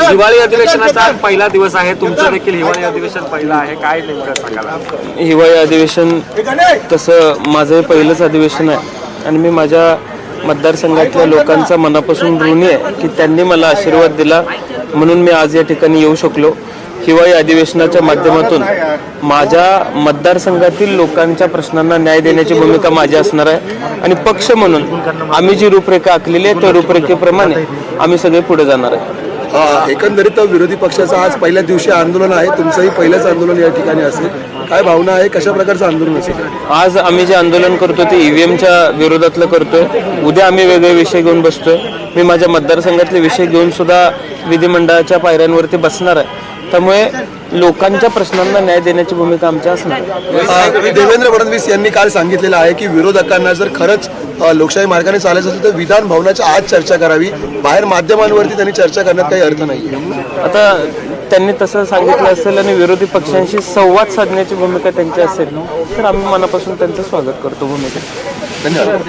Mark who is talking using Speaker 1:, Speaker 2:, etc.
Speaker 1: हिवाळी अधिवेशनाचा पहिला दिवस आहे. तुमचं देखील हिवाळी अधिवेशन पहिलं आहे. काय नेमकं सांगाल?
Speaker 2: हिवाळी अधिवेशन तसं माझं हे पहिलंच अधिवेशन आहे. आणि मी माझ्या मतदारसंघातल्या लोकांचा मनापासून ऋणी आहे की त्यांनी मला आशीर्वाद दिला. म्हणून मी आज या ठिकाणी येऊ शकलो. हिवाळी अधिवेशनाच्या माध्यमातून माझ्या मतदारसंघातील लोकांच्या प्रश्नांना न्याय देण्याची भूमिका माझी असणार आहे. आणि पक्ष म्हणून आम्ही जी रूपरेखा आखलेली आहे त्या रूपरेखेप्रमाणे आम्ही सगळे पुढे जाणार आहे.
Speaker 3: एकंदरीत विरोधी पक्षाचं आज पहिल्या दिवशी आंदोलन आहे. तुमचंही पहिलंच आंदोलन या ठिकाणी असेल. काय भावना आहे? कशा प्रकारचं आंदोलन असेल?
Speaker 2: आज आम्ही जे आंदोलन करतो ते ईव्हीएमच्या विरोधातलं करतोय. उद्या आम्ही वेगळे विषय घेऊन बसतोय. मी माझ्या मतदारसंघातले विषय घेऊन सुद्धा विधिमंडळाच्या पायऱ्यांवरती बसणार आहे. त्यामुळे लोकांच्या प्रश्नांना न्याय देण्याची भूमिका आमची असणार
Speaker 3: देवेंद्र फडणवीस यांनी काल सांगितलेलं आहे की विरोधकांना जर खरंच लोकशाही मार्गाने चालायचं असेल तर विधान भवनाच्या आज चर्चा करावी. बाहेर माध्यमांवरती त्यांनी चर्चा करण्यात काही अर्थ नाही.
Speaker 2: आता त्यांनी तसं सांगितलं असेल आणि विरोधी पक्षांशी संवाद साधण्याची भूमिका त्यांची असेल तर आम्ही मनापासून त्यांचं स्वागत करतो भूमिकेत.
Speaker 3: धन्यवाद.